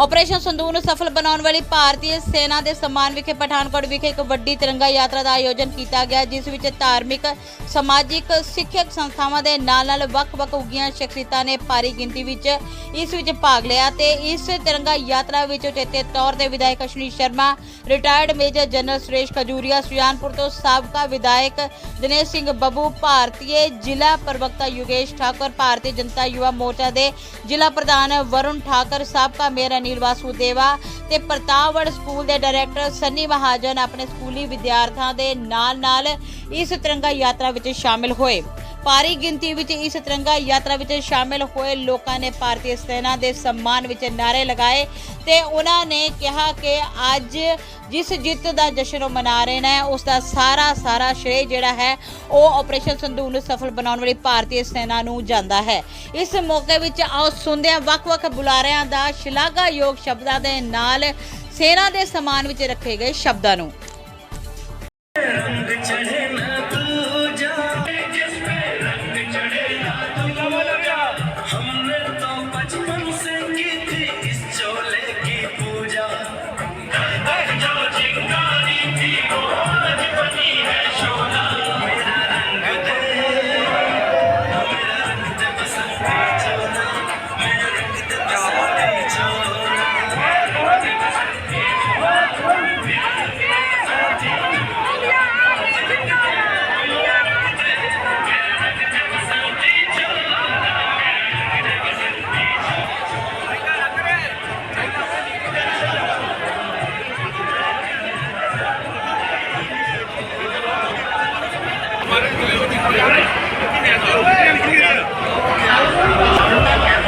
Operation ਸੰਦੂਰ ਨੂੰ ਸਫਲ ਬਣਾਉਣ ਵਾਲੀ ਭਾਰਤੀ ਸੈਨਾ ਦੇ ਸਨਮਾਨ ਵਿਖੇ ਪਠਾਨਕੋਟ ਵਿਖੇ ਇੱਕ ਵੱਡੀ ਤਿਰੰਗਾ ਯਾਤਰਾ ਦਾ ਆਯੋਜਨ ਕੀਤਾ ਗਿਆ, ਜਿਸ ਵਿੱਚ ਧਾਰਮਿਕ, ਸਮਾਜਿਕ, ਸਿੱਖਿਅਕ ਸੰਸਥਾਵਾਂ ਦੇ ਨਾਲ-ਨਾਲ ਵੱਖ-ਵੱਖ ਉੱਗੀਆਂ ਸ਼ਖਸੀਅਤਾਂ ਨੇ ਭਾਰੀ ਗਿਣਤੀ ਵਿੱਚ ਇਸ ਵਿੱਚ ਭਾਗ ਲਿਆ ਤੇ ਇਸ ਤਿਰੰਗਾ ਯਾਤਰਾ ਵਿੱਚ ਉਚੇਤੇ ਤੌਰ ਤੇ ਵਿਧਾਇਕ Ashwani Sharma retired major general Suresh Khajuria Sujanpur ਤੋਂ ਸਾਬਕਾ ਵਿਧਾਇਕ ਦਿਨੇਸ਼ ਸਿੰਘ ਬੱਬੂ, ਭਾਰਤੀ ਜ਼ਿਲ੍ਹਾ ਪ੍ਰਵਕਤਾ ਯੋਗੇਸ਼ ਠਾਕੁਰ, ਭਾਰਤੀ ਜਨਤਾ ਯੁਵਾ ਮੋਰਚਾ ਦੇ ਜ਼ਿਲ੍ਹਾ ਪ੍ਰਧਾਨ ਵਰੁਣ ਠਾਕੁਰ, ਸਾਬਕਾ ਮੇਅਰ ਅਨਿਲ ਵਾਸੂਦੇਵਾ ਤੇ ਪ੍ਰਤਾਪਗੜ ਸਕੂਲ ਦੇ ਡਾਇਰੈਕਟਰ ਸੰਨੀ ਮਹਾਜਨ ਆਪਣੇ ਸਕੂਲੀ ਵਿਦਿਆਰਥੀਆਂ ਦੇ ਨਾਲ-ਨਾਲ ਇਸ ਤਿਰੰਗਾ ਯਾਤਰਾ ਵਿੱਚ ਸ਼ਾਮਿਲ ਹੋਏ। ਭਾਰੀ ਗਿਣਤੀ ਵਿੱਚ ਇਸ ਤਿਰੰਗਾ ਯਾਤਰਾ ਵਿੱਚ ਸ਼ਾਮਿਲ ਹੋਏ ਲੋਕਾਂ ਨੇ ਭਾਰਤੀ ਸੈਨਾ ਦੇ ਸਨਮਾਨ ਵਿੱਚ ਨਾਰੇ ਲਗਾਏ ਤੇ ਉਹਨਾਂ ਨੇ ਕਿਹਾ ਕਿ ਅੱਜ ਜਿਸ ਜਿੱਤ ਦਾ ਜਸ਼ਨ ਉਹ ਮਨਾ ਰਹੇ ਨੇ, ਉਸ ਦਾ ਸਾਰਾ ਸਾਰਾ ਸ਼੍ਰੇ ਜਿਹੜਾ ਹੈ, ਉਹ ਆਪਰੇਸ਼ਨ ਸੰਧੂ ਨੂੰ ਸਫਲ ਬਣਾਉਣ ਵਾਲੀ ਭਾਰਤੀ ਸੈਨਾ ਨੂੰ ਜਾਂਦਾ ਹੈ। ਇਸ ਮੌਕੇ ਵਿੱਚ ਆਓ ਸੁਣਦੇ ਹਾਂ ਵੱਖ-ਵੱਖ ਬੁਲਾਰਿਆਂ ਦਾ ਸ਼ਲਾਘਾਯੋਗ ਸ਼ਬਦਾਂ ਦੇ ਨਾਲ ਸੈਨਾ ਦੇ ਸਨਮਾਨ ਵਿੱਚ ਰੱਖੇ ਗਏ ਸ਼ਬਦਾਂ ਨੂੰ।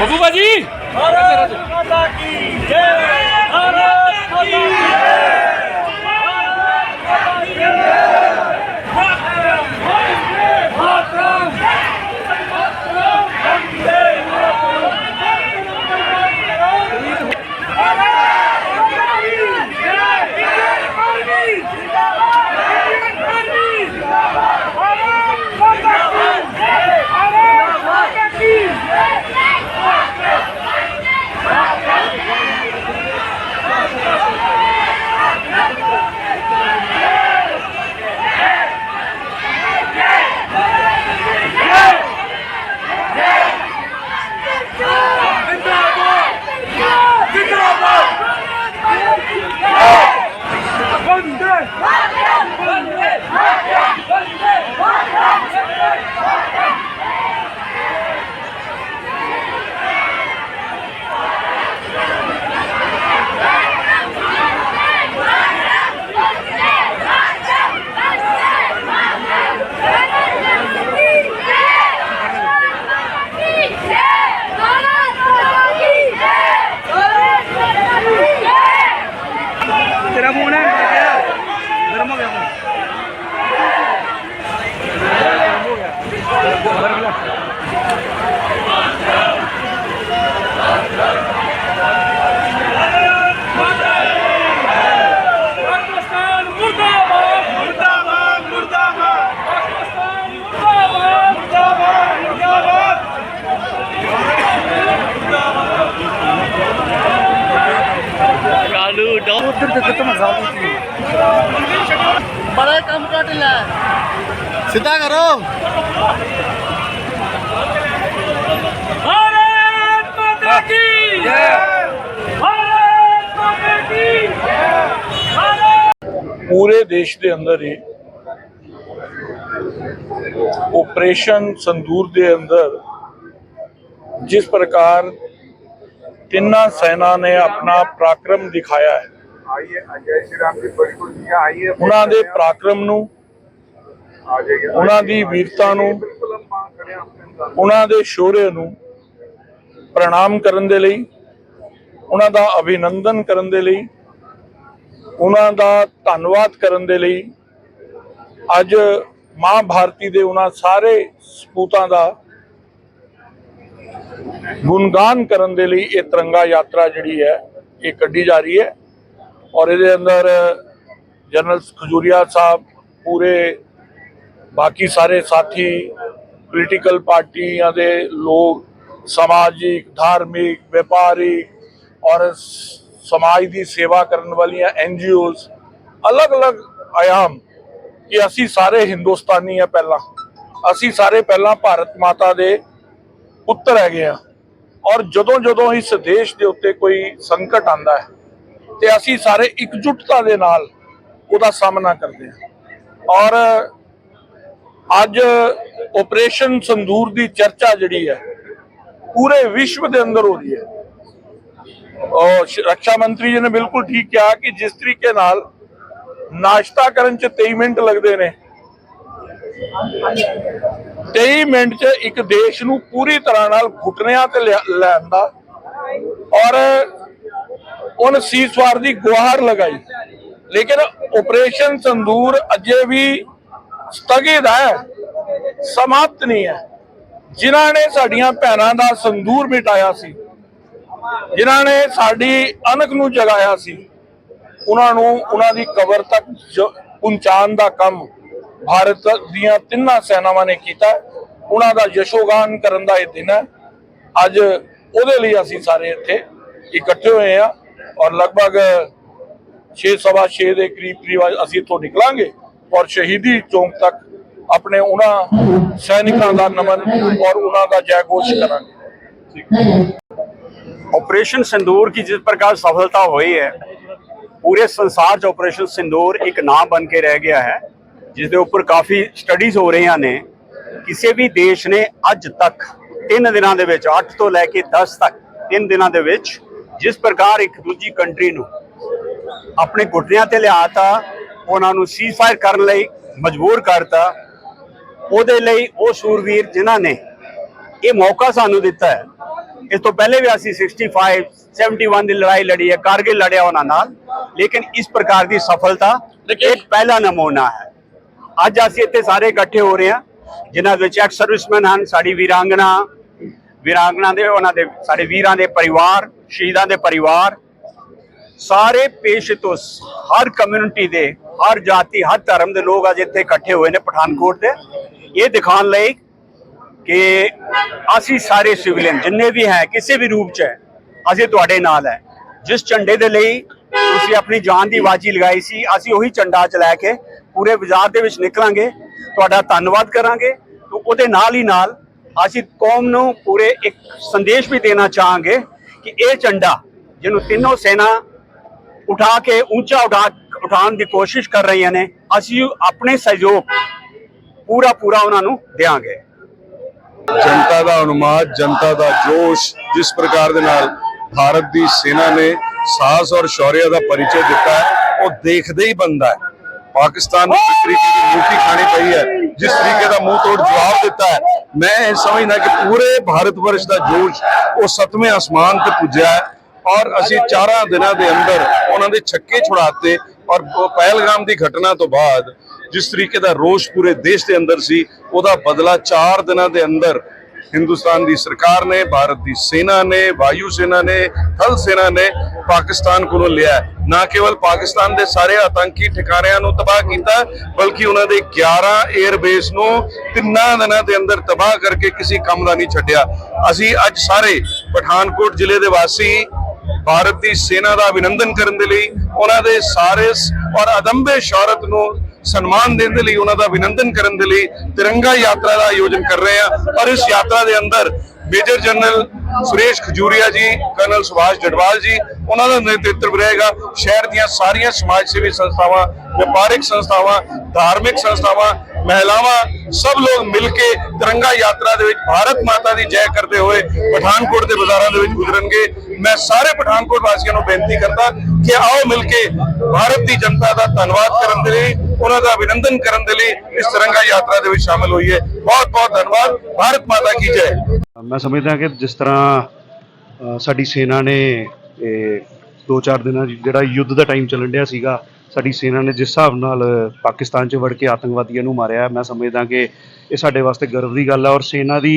ਬੱਬੂ ਬਾਜੀ ਤੇਰਾ ਪੂਰੇ ਦੇਸ਼ ਦੇ ਅੰਦਰ ਹੀ ਆਪਰੇਸ਼ਨ ਸੰਦੂਰ ਦੇ ਅੰਦਰ ਜਿਸ ਪ੍ਰਕਾਰ ਤਿੰਨਾਂ ਸੈਨਾ ਨੇ ਆਪਣਾ ਪ੍ਰਾਕਰਮ ਦਿਖਾਇਆ ਹੈ। ਉਹਨਾਂ ਦੇ ਪ੍ਰਾਕਰਮ ਨੂੰ ਉਹਨਾਂ ਦੀ ਵੀਰਤਾ ਨੂੰ ਉਹਨਾਂ ਦੇ ਸ਼ੌਰਯ ਨੂੰ ਪ੍ਰਣਾਮ ਕਰਨ ਦੇ ਲਈ ਉਹਨਾਂ ਦਾ ਅਭਿਨੰਦਨ ਕਰਨ ਦੇ ਲਈ ਉਹਨਾਂ ਦਾ ਧੰਨਵਾਦ ਕਰਨ ਦੇ ਲਈ ਅੱਜ ਮਾਂ ਭਾਰਤੀ ਦੇ ਉਹਨਾਂ ਸਾਰੇ ਸਪੂਤਾਂ ਦਾ ਗੁਣਗਾਨ ਕਰਨ ਦੇ ਲਈ ਇਹ ਤਿਰੰਗਾ ਯਾਤਰਾ ਜਿਹੜੀ ਹੈ, ਇਹ ਕੱਢੀ ਜਾ ਰਹੀ ਹੈ ਔਰ ਇਹਦੇ ਅੰਦਰ ਜਨਰਲ ਖਜੂਰੀਆ ਸਾਹਿਬ, ਪੂਰੇ ਬਾਕੀ ਸਾਰੇ ਸਾਥੀ ਪੋਲੀਟੀਕਲ ਪਾਰਟੀਆਂ ਦੇ ਲੋਕ, ਸਮਾਜਿਕ, ਧਾਰਮਿਕ, ਵਪਾਰਿਕ ਔਰ ਸਮਾਜ ਦੀ ਸੇਵਾ ਕਰਨ ਵਾਲੀਆਂ ਐਨ ਜੀ ਓਜ਼, ਅਲੱਗ-ਅਲੱਗ ਆਯਾਮ ਕਿ ਅਸੀਂ ਸਾਰੇ ਹਿੰਦੁਸਤਾਨੀ ਆ ਪਹਿਲਾਂ। ਅਸੀਂ ਸਾਰੇ ਪਹਿਲਾਂ ਭਾਰਤ ਮਾਤਾ ਦੇ ਪੁੱਤਰ ਹੈਗੇ ਆ। ਔਰ ਜਦੋਂ ਜਦੋਂ ਇਸ ਦੇਸ਼ ਦੇ ਉੱਤੇ ਕੋਈ ਸੰਕਟ ਆਂਦਾ ਹੈ, ਤੇ ਅਸੀਂ ਸਾਰੇ ਇਕਜੁੱਟਤਾ ਦੇ ਨਾਲ ਉਹਦਾ ਸਾਹਮਣਾ ਕਰਦੇ ਹਾਂ। ਔਰ ਅੱਜ ਆਪਰੇਸ਼ਨ ਸੰਦੂਰ ਦੀ ਚਰਚਾ ਜਿਹੜੀ ਹੈ, ਪੂਰੇ ਵਿਸ਼ਵ ਦੇ ਅੰਦਰ ਹੋ ਰਹੀ ਹੈ। ਔਰ ਰੱਖਿਆ ਮੰਤਰੀ ਜੀ ਨੇ ਬਿਲਕੁਲ ਠੀਕ ਕਿਹਾ ਕਿ ਜਿਸ ਤਰੀਕੇ ਨਾਲ ਨਾਸ਼ਤਾ ਕਰਨ ਚ 23 ਮਿੰਟ ਲੱਗਦੇ ਨੇ। 23 ਮਿੰਟ ਚ ਇੱਕ ਦੇਸ਼ ਨੂੰ ਪੂਰੀ ਤਰ੍ਹਾਂ ਨਾਲ ਘੁਟਨਿਆਂ ਤੇ ਲੈਣ ਦਾ ਔਰ ਉਹਨ ਸੀਸਵਾਰ ਦੀ ਗੁਹਾਰ ਲਗਾਈ। ਲੇਕਿਨ ਆਪਰੇਸ਼ਨ ਸੰਦੂਰ ਅਜੇ ਵੀ ਸਥਗਿਤ ਹੈ, ਸਮਾਪਤ ਨਹੀਂ ਹੈ। ਜਿਨ੍ਹਾਂ ਨੇ ਸਾਡੀਆਂ ਭੈਣਾਂ ਦਾ ਸੰਦੂਰ ਮਿਟਾਇਆ ਸੀ। ਜਿਨ੍ਹਾਂ ਨੇ ਸਾਡੀ ਅਣਖ ਨੂੰ ਜਗਾਇਆ ਸੀ, ਉਹਨਾਂ ਨੂੰ ਉਹਨਾਂ ਦੀ ਕਬਰ ਤੱਕ ਪਹੁੰਚਾਉਣ ਦਾ ਕੰਮ ਭਾਰਤ ਦੀਆਂ ਤਿੰਨਾਂ ਸੈਨਾਵਾਂ ਨੇ ਕੀਤਾ। ਉਹਨਾਂ ਦਾ ਯਸ਼ੋਗਾਨ ਕਰਨ ਦਾ ਇਹ ਦਿਨ ਹੈ। ਅੱਜ ਉਹਦੇ ਲਈ ਅਸੀਂ ਸਾਰੇ ਇੱਥੇ ਇਕੱਠੇ ਹੋਏ ਆ ਔਰ ਲਗਭਗ 6:30 ਦੇ ਕਰੀਬ ਕਰੀਬ ਅਸੀਂ ਇੱਥੋਂ ਨਿਕਲਾਂਗੇ ਔਰ ਸ਼ਹੀਦੀ ਚੌਂਕ ਤੱਕ ਆਪਣੇ ਉਹਨਾਂ ਸੈਨਿਕਾਂ ਦਾ ਨਮਨ ਔਰ ਉਹਨਾਂ ਦਾ ਜੈ ਘੋਸ਼ ਕਰਾਂਗੇ ऑपरेशन सिंदूर की जिस प्रकार सफलता हुई है पूरे संसार 'ਚ ऑपरेशन सिंदूर ਇੱਕ ਨਾਮ ਬਣ ਕੇ ਰਹਿ ਗਿਆ ਹੈ ਜਿਸ ਦੇ ਉੱਪਰ ਕਾਫੀ ਸਟੱਡੀਜ਼ ਹੋ ਰਹੀਆਂ ਨੇ ਕਿਸੇ ਵੀ ਦੇਸ਼ ਨੇ ਅੱਜ ਤੱਕ 3 ਦਿਨਾਂ ਦੇ ਵਿੱਚ 8 ਤੋਂ ਲੈ ਕੇ 10 ਤੱਕ 3 ਦਿਨਾਂ ਦੇ ਵਿੱਚ ਜਿਸ ਪ੍ਰਕਾਰ ਇੱਕ ਦੂਜੀ ਕੰਟਰੀ ਨੂੰ ਆਪਣੇ ਘੁਟਨਿਆਂ ਤੇ ਲਿਆਤਾ ਉਹਨਾਂ ਨੂੰ ਸੀਜ਼ਫਾਇਰ ਕਰਨ ਲਈ ਮਜਬੂਰ ਕਰਤਾ ਉਹਦੇ ਲਈ ਉਹ ਸੂਰਵੀਰ ਜਿਨ੍ਹਾਂ ਨੇ ਇਹ ਮੌਕਾ ਸਾਨੂੰ ਦਿੱਤਾ ਹੈ ਇਸ ਤੋਂ ਪਹਿਲੇ ਵੀ ਅਸੀਂ 65 71 ਦੀ ਲੜਾਈ ਲੜੀ ਹੈ ਕਾਰਗਿਲ ਲੜਿਆ ਉਹਨਾਂ ਨਾਲ ਲੇਕਿਨ ਇਸ ਪ੍ਰਕਾਰ ਦੀ ਸਫਲਤਾ ਇੱਕ ਪਹਿਲਾ ਨਮੂਨਾ ਹੈ। ਅੱਜ ਅਸੀਂ ਇੱਥੇ ਸਾਰੇ ਇਕੱਠੇ ਹੋ ਰਹੇ ਹਾਂ ਜਿਨ੍ਹਾਂ ਵਿੱਚ ਐਕਸ ਸਰਵਿਸਮੈਨ ਹਨ ਸਾਡੀ ਵੀਰਾਂਗਨਾ ਵੀਰਾਂਗਨਾ ਦੇ ਉਹਨਾਂ ਦੇ ਸਾਡੇ ਵੀਰਾਂ ਦੇ ਪਰਿਵਾਰ ਸ਼ਹੀਦਾਂ ਦੇ ਪਰਿਵਾਰ ਸਾਰੇ ਪੇਸ਼ ਤੋਂ ਹਰ ਕਮਿਊਨਿਟੀ ਦੇ ਹਰ ਜਾਤੀ ਹਰ ਧਰਮ ਦੇ ਲੋਕ ਅੱਜ ਇੱਥੇ ਇਕੱਠੇ ਹੋਏ ਨੇ ਪਠਾਨਕੋਟ ਦੇ। ਇਹ ਦਿਖਾਉਣ ਲਈ ਕਿ ਅਸੀਂ ਸਾਰੇ ਸਿਵਲੀਅਨ ਜਿੰਨੇ ਵੀ ਹੈ, ਕਿਸੇ ਵੀ ਰੂਪ 'ਚ ਹੈ, ਅਸੀਂ ਤੁਹਾਡੇ ਨਾਲ ਹੈ। ਜਿਸ ਝੰਡੇ ਦੇ ਲਈ ਤੁਸੀਂ ਆਪਣੀ ਜਾਨ ਦੀ ਬਾਜੀ ਲਗਾਈ ਸੀ, ਅਸੀਂ ਉਹੀ ਝੰਡਾ ਚ ਲੈ ਕੇ ਪੂਰੇ ਬਾਜ਼ਾਰ ਦੇ ਵਿੱਚ ਨਿਕਲਾਂਗੇ। ਤੁਹਾਡਾ ਧੰਨਵਾਦ ਕਰਾਂਗੇ ਤੇ ਉਹਦੇ ਨਾਲ ਹੀ ਨਾਲ ਅਸੀਂ ਕੌਮ ਨੂੰ ਪੂਰੇ ਇੱਕ ਸੰਦੇਸ਼ ਵੀ ਦੇਣਾ ਚਾਹਾਂਗੇ ਕਿ ਇਹ ਝੰਡਾ ਜਿਹਨੂੰ ਤਿੰਨੋਂ ਸੈਨਾ ਉਠਾ ਕੇ ਉੱਚਾ ਉਠਾ ਉਠਾਉਣ ਦੀ ਕੋਸ਼ਿਸ਼ ਕਰ ਰਹੀਆਂ ਨੇ, ਅਸੀਂ ਆਪਣੇ ਸਹਿਯੋਗ ਪੂਰਾ ਪੂਰਾ ਉਹਨਾਂ ਨੂੰ ਦੇਵਾਂਗੇ ਜਨਤਾ ਦਾ ਅਨੁਮਾਨ, ਜਨਤਾ ਦਾ ਜੋਸ਼ ਜਿਸ ਪ੍ਰਕਾਰ ਦੇ ਨਾਲ ਭਾਰਤ ਦੀ ਸੈਨਾ ਨੇ ਸਾਹਸ ਔਰ ਸ਼ੌਰਿਆ ਦਾ ਪਰਿਚੈ ਦਿੱਤਾ ਹੈ, ਉਹ ਦੇਖਦੇ ਹੀ ਬੰਦਾ ਹੈ। ਪਾਕਿਸਤਾਨ ਨੂੰ ਜਿਸ ਤਰੀਕੇ ਦੀ ਮੂਠੀ ਖਾਣੀ ਪਈ ਹੈ, ਜਿਸ ਤਰੀਕੇ ਦਾ ਮੂੰਹ ਤੋੜ ਜਵਾਬ ਦਿੱਤਾ ਹੈ, ਮੈਂ ਇਹ ਸਮਝਦਾ ਕਿ ਪੂਰੇ ਭਾਰਤ ਵਰਸ਼ ਦਾ ਜੋਸ਼ ਉਹ ਸਤਵੇਂ ਅਸਮਾਨ ਤੇ ਪੁੱਜਿਆ ਹੈ ਔਰ ਅਸੀਂ ਚਾਰਾਂ ਦਿਨਾਂ ਦੇ ਅੰਦਰ ਉਹਨਾਂ ਦੇ ਛੱਕੇ ਛੁਡਾਤੇ ਔਰ ਪਹਿਲਗਾਮ ਦੀ ਘਟਨਾ ਤੋਂ ਬਾਅਦ ਜਿਸ ਤਰੀਕੇ ਦਾ ਰੋਸ਼ ਪੂਰੇ ਦੇਸ਼ ਦੇ ਅੰਦਰ ਸੀ, ਉਹਦਾ ਬਦਲਾ 4 ਦਿਨਾਂ ਦੇ ਅੰਦਰ ਹਿੰਦੁਸਤਾਨ ਦੀ ਸਰਕਾਰ ਨੇ, ਭਾਰਤ ਦੀ ਸੈਨਾ ਨੇ, ਵਾਯੂ ਸੈਨਾ ਨੇ, ਥਲ ਸੈਨਾ ਨੇ ਪਾਕਿਸਤਾਨ ਕੋਲੋਂ ਲਿਆ। ਨਾ ਕੇਵਲ ਪਾਕਿਸਤਾਨ ਦੇ ਸਾਰੇ ਆਤੰਕੀ ਠਿਕਾਣਿਆਂ ਨੂੰ ਤਬਾਹ ਕੀਤਾ, ਬਲਕਿ ਉਹਨਾਂ ਦੇ 11 에ਅਰ ਬੇਸ ਨੂੰ ਤਿੰਨਾਂ ਦਿਨਾਂ ਦੇ ਅੰਦਰ ਤਬਾਹ ਕਰਕੇ ਕਿਸੇ ਕੰਮ ਦਾ ਨਹੀਂ ਛੱਡਿਆ। ਅਸੀਂ ਅੱਜ ਸਾਰੇ ਪਠਾਨਕੋਟ ਜ਼ਿਲ੍ਹੇ ਦੇ ਵਾਸੀ ਭਾਰਤ ਦੀ ਸੈਨਾ ਦਾ ਅਭਿਨੰਦਨ ਕਰਨ ਦੇ ਲਈ, ਉਹਨਾਂ ਦੇ ਸਾਰੇ ਔਰ ਅਦੰਬੇ ਸ਼ੌਹਰਤ ਨੂੰ ਸਨਮਾਨ ਦੇਣ ਦੇ ਲਈ, ਉਹਨਾਂ ਦਾ ਅਭਿਨੰਦਨ ਕਰਨ ਦੇ ਲਈ ਤਿਰੰਗਾ ਯਾਤਰਾ ਦਾ ਆਯੋਜਨ ਕਰ ਰਹੇ ਹਾਂ। ਔਰ ਇਸ ਯਾਤਰਾ ਦੇ ਅੰਦਰ ਮੇਜਰ ਜਨਰਲ ਸੁਰੇਸ਼ ਖਜੂਰੀਆ ਜੀ, ਕਰਨਲ ਸੁਭਾਸ਼ ਜੜਵਾਲ ਜੀ, ਉਹਨਾਂ ਦਾ ਨੇਤਰਤਵ ਰਹੇਗਾ। ਸ਼ਹਿਰ ਦੀਆਂ ਸਾਰੀਆਂ ਸਮਾਜ ਸੇਵੀ ਸੰਸਥਾਵਾਂ, ਵਪਾਰਿਕ ਸੰਸਥਾਵਾਂ, ਧਾਰਮਿਕ ਸੰਸਥਾਵਾਂ, ਮਹਿਲਾਵਾਂ, ਸਭ ਲੋਕ ਮਿਲ ਕੇ ਤਿਰੰਗਾ ਯਾਤਰਾ ਦੇ ਵਿੱਚ ਭਾਰਤ ਮਾਤਾ ਦੀ ਜੈ ਕਰਦੇ ਹੋਏ ਪਠਾਨਕੋਟ ਦੇ ਬਾਜ਼ਾਰਾਂ ਦੇ ਵਿੱਚ ਗੁਜ਼ਰਨਗੇ। ਮੈਂ ਸਾਰੇ ਪਠਾਨਕੋਟ ਵਾਸੀਆਂ ਨੂੰ ਬੇਨਤੀ ਕਰਦਾ ਕਿ ਆਓ ਮਿਲ ਕੇ ਭਾਰਤ ਦੀ ਜਨਤਾ ਦਾ ਧੰਨਵਾਦ ਕਰਨ ਦੇ ਲਈ ਉਹਨਾਂ ਦਾ ਅਭਿਨੰਦਨ ਕਰਨ ਦੇ ਲਈ ਇਸ ਤਿਰੰਗਾ ਯਾਤਰਾ ਦੇ ਵਿੱਚ ਸ਼ਾਮਲ ਹੋਈਏ ਬਹੁਤ ਬਹੁਤ ਧੰਨਵਾਦ। ਭਾਰਤ ਮਾਤਾ ਕੀ ਜੈ। ਮੈਂ ਸਮਝਦਾ ਕਿ ਜਿਸ ਤਰ੍ਹਾਂ ਸਾਡੀ ਸੈਨਾ ਨੇ ਦੋ ਚਾਰ ਦਿਨਾਂ ਜਿਹੜਾ ਯੁੱਧ ਦਾ ਟਾਈਮ ਚੱਲਣ ਡਿਆ ਸੀਗਾ ਸਾਡੀ ਸੈਨਾ ਨੇ ਜਿਸ ਹਿਸਾਬ ਨਾਲ ਪਾਕਿਸਤਾਨ 'ਚ ਵੜ ਕੇ ਆਤੰਕਵਾਦੀਆਂ ਨੂੰ ਮਾਰਿਆ ਮੈਂ ਸਮਝਦਾ ਕਿ ਇਹ ਸਾਡੇ ਵਾਸਤੇ ਗਰਵ ਦੀ ਗੱਲ ਹੈ ਔਰ ਸੈਨਾ ਦੀ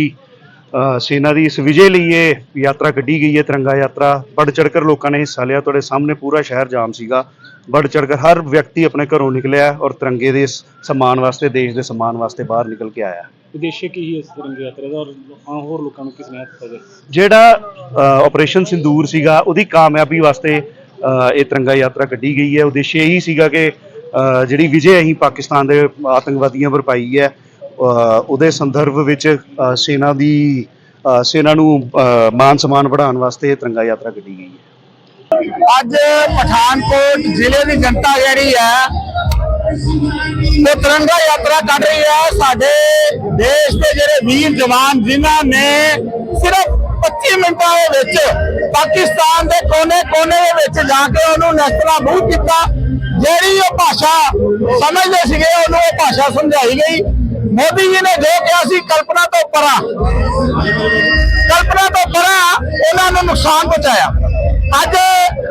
ਅ, ਸੈਨਾ ਦੀ ਇਸ ਵਿਜੇ ਲਈ ਇਹ ਯਾਤਰਾ ਕੱਢੀ ਗਈ ਹੈ ਤਿਰੰਗਾ ਯਾਤਰਾ। ਬੜ ਚੜ੍ਹ ਕੇ ਲੋਕਾਂ ਨੇ ਹਿੱਸਾ ਲਿਆ। ਤੁਹਾਡੇ ਸਾਹਮਣੇ ਪੂਰਾ ਸ਼ਹਿਰ ਜਾਮ ਸੀਗਾ। ਵੱਧ ਚੜ੍ਹ ਕੇ ਹਰ ਵਿਅਕਤੀ ਆਪਣੇ ਘਰੋਂ ਨਿਕਲਿਆ ਔਰ ਤਿਰੰਗੇ ਦੇ ਸ- ਸਨਮਾਨ ਵਾਸਤੇ ਦੇਸ਼ ਦੇ ਸਨਮਾਨ ਵਾਸਤੇ ਬਾਹਰ ਨਿਕਲ ਕੇ ਆਇਆ ਉਦੇਸ਼ ਕੀ ਹੈ ਇਸ ਤਿਰੰਗਾ ਯਾਤਰਾ ਦਾ ਔਰ ਹੋਰ ਲੋਕਾਂ ਨੂੰ ਕਿਸ ਨੇ ਦਿੱਤਾ ਜਾਏ ਜਿਹੜਾ ਆਪਰੇਸ਼ਨ ਸਿੰਦੂਰ ਸੀਗਾ ਉਹਦੀ ਕਾਮਯਾਬੀ ਵਾਸਤੇ ਇਹ ਤਿਰੰਗਾ ਯਾਤਰਾ ਕੱਢੀ ਗਈ ਹੈ। ਉਦੇਸ਼ ਇਹੀ ਸੀਗਾ ਕਿ ਜਿਹੜੀ ਵਿਜੇ ਅਸੀਂ ਪਾਕਿਸਤਾਨ ਦੇ ਆਤੰਕਵਾਦੀਆਂ ਪਰ ਪਾਈ ਹੈ ਉਹਦੇ ਸੰਦਰਭ ਵਿੱਚ ਸੈਨਾ ਦੀ ਸੈਨਾ ਨੂੰ ਮਾਨ ਸਨਮਾਨ ਵਧਾਉਣ ਵਾਸਤੇ ਇਹ ਤਿਰੰਗਾ ਯਾਤਰਾ ਕੱਢੀ ਗਈ ਹੈ। ਅੱਜ ਪਠਾਨਕੋਟ ਜ਼ਿਲ੍ਹੇ ਦੀ ਜਨਤਾ ਜਿਹੜੀ ਹੈ ਉਹ ਤਿਰੰਗਾ ਯਾਤਰਾ ਕੱਢ ਰਹੀ ਹੈ। ਸਾਡੇ ਦੇਸ਼ ਦੇ ਜਿਹੜੇ ਵੀਰ ਜਵਾਨ ਜਿਨ੍ਹਾਂ ਨੇ ਸਿਰਫ 25 ਮਿੰਟਾਂ ਦੇ ਵਿੱਚ ਪਾਕਿਸਤਾਨ ਦੇ ਕੋਨੇ-ਕੋਨੇ ਦੇ ਵਿੱਚ ਜਾ ਕੇ ਉਹਨੂੰ ਨਸਤਾਬੂਦ ਕੀਤਾ, ਜਿਹੜੀ ਉਹ ਭਾਸ਼ਾ ਸਮਝਦੇ ਸੀਗੇ, ਉਹਨੂੰ ਉਹ ਭਾਸ਼ਾ ਸਮਝਾਈ ਗਈ। ਮੋਦੀ ਜੀ ਨੇ ਜੋ ਕਿਹਾ ਸੀ, ਕਲਪਨਾ ਤੋਂ ਪਰਾਂ, ਕਲਪਨਾ ਤੋਂ ਪਰਾਂ ਉਹਨਾਂ ਨੂੰ ਨੁਕਸਾਨ ਪਹੁੰਚਾਇਆ। ਅੱਜ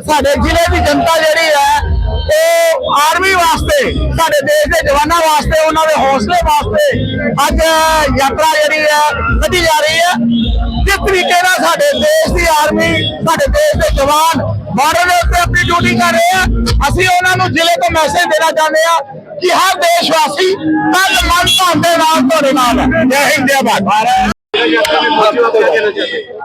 ਸਾਡੇ ਜ਼ਿਲ੍ਹੇ ਦੀ ਜਨਤਾ ਜਿਹੜੀ ਹੈ, ਉਹ ਆਰਮੀ ਵਾਸਤੇ, ਸਾਡੇ ਦੇਸ਼ ਦੇ ਜਵਾਨਾਂ ਵਾਸਤੇ, ਉਹਨਾਂ ਦੇ ਹੌਸਲੇ ਵਾਸਤੇ ਅੱਜ ਯਾਤਰਾ ਜਿਹੜੀ ਹੈ, ਕੱਢੀ ਜਾ ਰਹੀ ਹੈ। ਜਿਸ ਤਰੀਕੇ ਨਾਲ ਸਾਡੇ ਦੇਸ਼ ਦੀ ਆਰਮੀ, ਸਾਡੇ ਦੇਸ਼ ਦੇ ਜਵਾਨ ਬਾਰਡਰ ਦੇ ਉੱਤੇ ਆਪਣੀ ਡਿਊਟੀ ਕਰ ਰਹੇ ਆ। ਅਸੀਂ ਉਹਨਾਂ ਨੂੰ ਜ਼ਿਲ੍ਹੇ ਤੋਂ ਮੈਸੇਜ ਦੇਣਾ ਚਾਹੁੰਦੇ ਆ ਕਿ ਹਰ ਦੇਸ਼ਵਾਸੀ ਤਨ ਮਨ ਧਨ ਦੇ ਨਾਲ ਤੁਹਾਡੇ ਨਾਲ ਹੈ। ਜੈ ਹਿੰਦ, ਜੈ ਭਾਰਤ।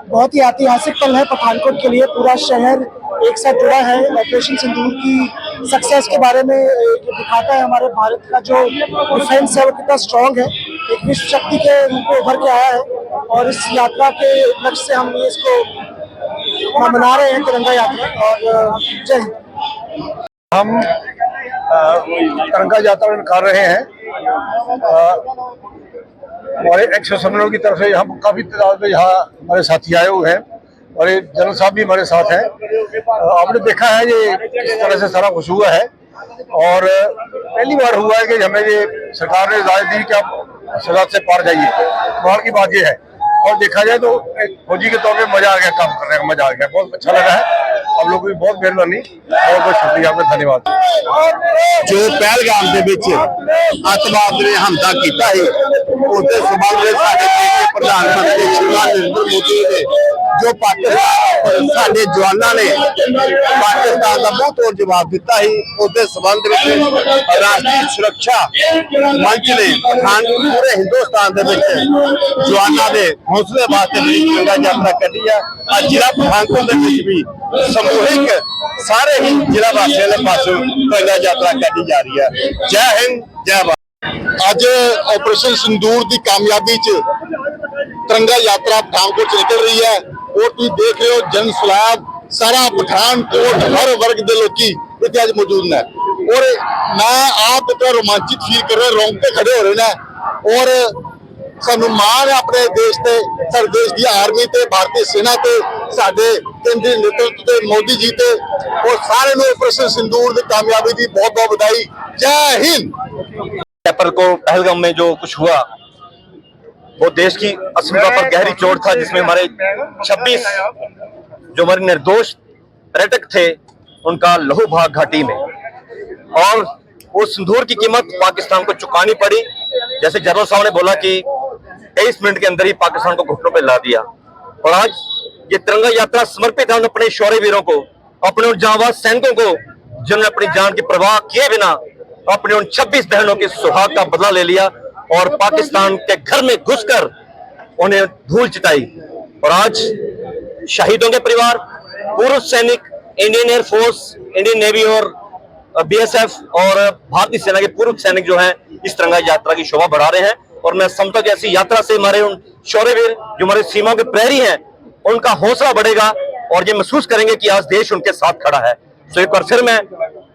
बहुत ही ऐतिहासिक पल है पठानकोट के लिए। पूरा शहर एक साथ जुड़ा है। ऑपरेशन सिंदूर की सक्सेस के बारे में दिखाता है हमारे भारत का जो डिफेंस है, वो कितना स्ट्रांग है। एक विश्व शक्ति के रूप में उभर के आया है और इस यात्रा के लक्ष्य से हम इसको मना रहे हैं, तिरंगा यात्रा। और जय हिंद। हम तिरंगा यात्रा कर रहे हैं। हमारे एक्स सम्मेलन की तरफ़ से यहाँ काफ़ी तादाद में यहाँ हमारे साथी आए हुए हैं और ये जनरल साहब भी हमारे साथ हैं। आपने देखा है ये किस तरह से सारा कुछ हुआ है और पहली बार हुआ है कि हमें ये सरकार ने इजाज़त दी कि आप सजात से पार जाइए। बाहर की बात ये है। और देखा जाए तो फौजी के तौर पर मज़ा आ गया, काम करने का मज़ा आ गया। बहुत अच्छा लगा है। आप लोगों की बहुत मेहरबानी बहुत बहुत शुक्रिया, आपका धन्यवाद। जो पहलगाम के अतवाद ने हमला किया है ਉਹਦੇ ਸਬੰਧ ਵਿੱਚ ਸਾਡੇ ਦੇਸ਼ ਦੇ ਪ੍ਰਧਾਨ ਮੰਤਰੀ ਸ਼੍ਰੀਮਾਨ ਨਰਿੰਦਰ ਮੋਦੀ ਨੇ ਜੋ ਪਾਕਿਸਤਾਨ ਸਾਡੇ ਜਵਾਨਾਂ ਨੇ ਪਾਕਿਸਤਾਨ ਦਾ ਬਹੁਤ ਤੋੜ ਜਵਾਬ ਦਿੱਤਾ ਹੈ ਉਹਦੇ ਸਬੰਧ ਵਿੱਚ ਰਾਸ਼ਟਰੀ ਸੁਰੱਖਿਆ ਮੰਚ ਨੇ ਪਠਾਨਕੋਟ ਪੂਰੇ ਹਿੰਦੁਸਤਾਨ ਦੇ ਵਿੱਚ ਜਵਾਨਾਂ ਦੇ ਹੌਸਲੇ ਵਾਸਤੇ ਬੜੀ ਚੰਗਾ ਯਾਤਰਾ ਕੱਢੀ ਆ। ਅੱਜ ਜ਼ਿਲ੍ਹਾ ਪਠਾਨਕੋਟ ਦੇ ਵਿੱਚ ਵੀ ਸਮੂਹਿਕ ਸਾਰੇ ਹੀ ਜ਼ਿਲ੍ਹਾ ਵਾਸੀਆਂ ਦੇ ਪਾਸੋਂ ਤਿਰੰਗਾ ਯਾਤਰਾ ਕੱਢੀ ਜਾ ਰਹੀ ਹੈ ਜੈ ਹਿੰਦ ਜੈ ਅੱਜ ਆਪਰੇਸ਼ਨ ਸਿੰਦੂਰ ਦੀ ਕਾਮਯਾਬੀ 'ਚ ਤਿਰੰਗਾ ਯਾਤਰਾ ਪਠਾਨਕੋਟ 'ਚ ਨਿਕਲ ਰਹੀ ਹੈ। ਔਰ ਤੁਸੀਂ ਦੇਖ ਰਹੇ ਹੋ ਜਨ ਸਲਾਬ ਸਾਰਾ ਪਠਾਨਕੋਟ ਹਰ ਵਰਗ ਦੇ ਲੋਕੀ ਇੱਥੇ ਅੱਜ ਮੌਜੂਦ ਨੇ। ਔਰ ਮੈਂ ਆਪ ਇਤਨਾ ਰੋਮਾਂਚਿਤ ਫੀਲ ਕਰ ਰਿਹਾ, ਰੌਂਗਟੇ ਖੜੇ ਹੋ ਰਹੇ ਨੇ। ਔਰ ਸਾਨੂੰ ਮਾਣ ਹੈ ਆਪਣੇ ਦੇਸ਼ ਤੇ, ਸਾਡੇ ਦੇਸ਼ ਦੀ ਆਰਮੀ ਤੇ, ਭਾਰਤੀ ਸੈਨਾ ਤੇ, ਸਾਡੇ ਕੇਂਦਰੀ ਨੇਤਰਤਵ ਤੇ, ਮੋਦੀ ਜੀ ਤੇ। ਔਰ ਸਾਰੇ ਨੂੰ ਆਪਰੇਸ਼ਨ ਸਿੰਦੂਰ ਦੀ ਕਾਮਯਾਬੀ ਦੀ ਬਹੁਤ ਬਹੁਤ ਵਧਾਈ। ਜੈ ਹਿੰਦ! अप्रैल को पहलगाम में जो कुछ हुआ, वो देश की अस्मिता पर गहरी चोट था, जिसमें हमारे 26 जो हमारे निर्दोष पर्यटक थे, उनका लहू भाग घाटी में। और वो सिंदूर की कीमत पाकिस्तान को चुकानी पड़ी। जैसे जनरल साहब ने बोला कि तेईस मिनट के अंदर ही पाकिस्तान को घुटनों पर ला दिया। और आज ये तिरंगा यात्रा समर्पित है अपने शौर्य वीरों को, अपने उन जांबाज सैनिकों को, जिन्होंने अपनी जान की परवाह किए बिना अपने उन 26 बहनों के सुहाग का बदला ले लिया और पाकिस्तान के घर में घुसकर उन्हें धूल चिताई। और आज शहीदों के परिवार पूर्व सैनिक, Indian air force Indian navy और बीएसएफ और भारतीय सेना के पूर्व सैनिक जो हैं, इस तिरंगा यात्रा की शोभा बढ़ा रहे हैं। और मैं समझता कि ऐसी यात्रा से हमारे उन शौर्यवीर, जो हमारे सीमाओं के प्रहरी हैं, उनका हौसला बढ़ेगा और ये महसूस करेंगे कि आज देश उनके साथ खड़ा है। तो एक बार फिर मैं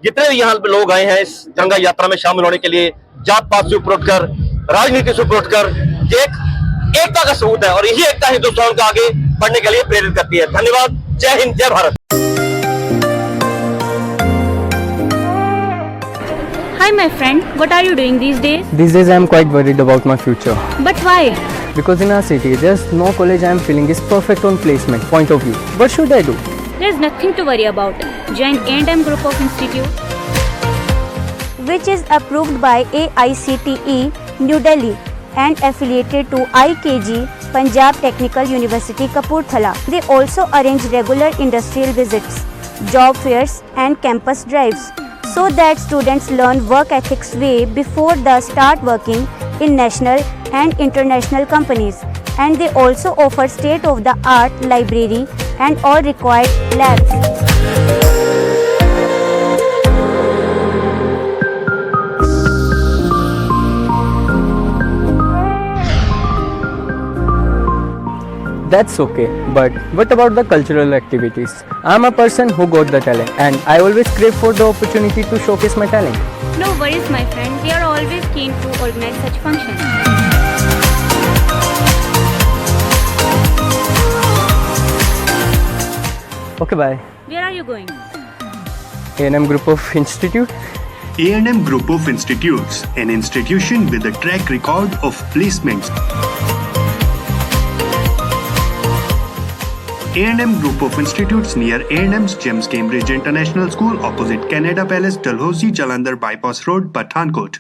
जितने भी यहाँ पे लोग आए हैं इस तिरंगा यात्रा में शामिल होने के लिए जात पात से ऊपर उठकर राजनीति से ऊपर उठकर एक एकता का सबूत है और यही एकता हिंदुस्तान को आगे बढ़ने के लिए प्रेरित करती है धन्यवाद जय हिंद जय Bharat Hi, my friend. What are you doing these days? These days I am quite worried about my future But why? because in our city there's no college I am feeling is perfect on placement point of view. What should I do? There's nothing to worry about. Join A&M Group of Institute. which is approved by AICTE New Delhi and affiliated to IKG Punjab Technical University Kapurthala. They also arrange regular industrial visits, job fairs and campus drives so that students learn work ethics way before the start working in national and international companies. And they also offer state of the art library and all required labs. That's okay, but what about the cultural activities? I'm a person who got the talent and I always crave for the opportunity to showcase my talent. No worries, my friend. We are always keen to organize such functions. Okay, bye. Where are you going? A&M Group of Institute. A&M Group of Institutes, an institution with a track record of placements. A&M Group of Institutes near A&M's James Cambridge International School opposite Canada Palace, Dalhousie, Jalandhar Bypass Road, Pathankot.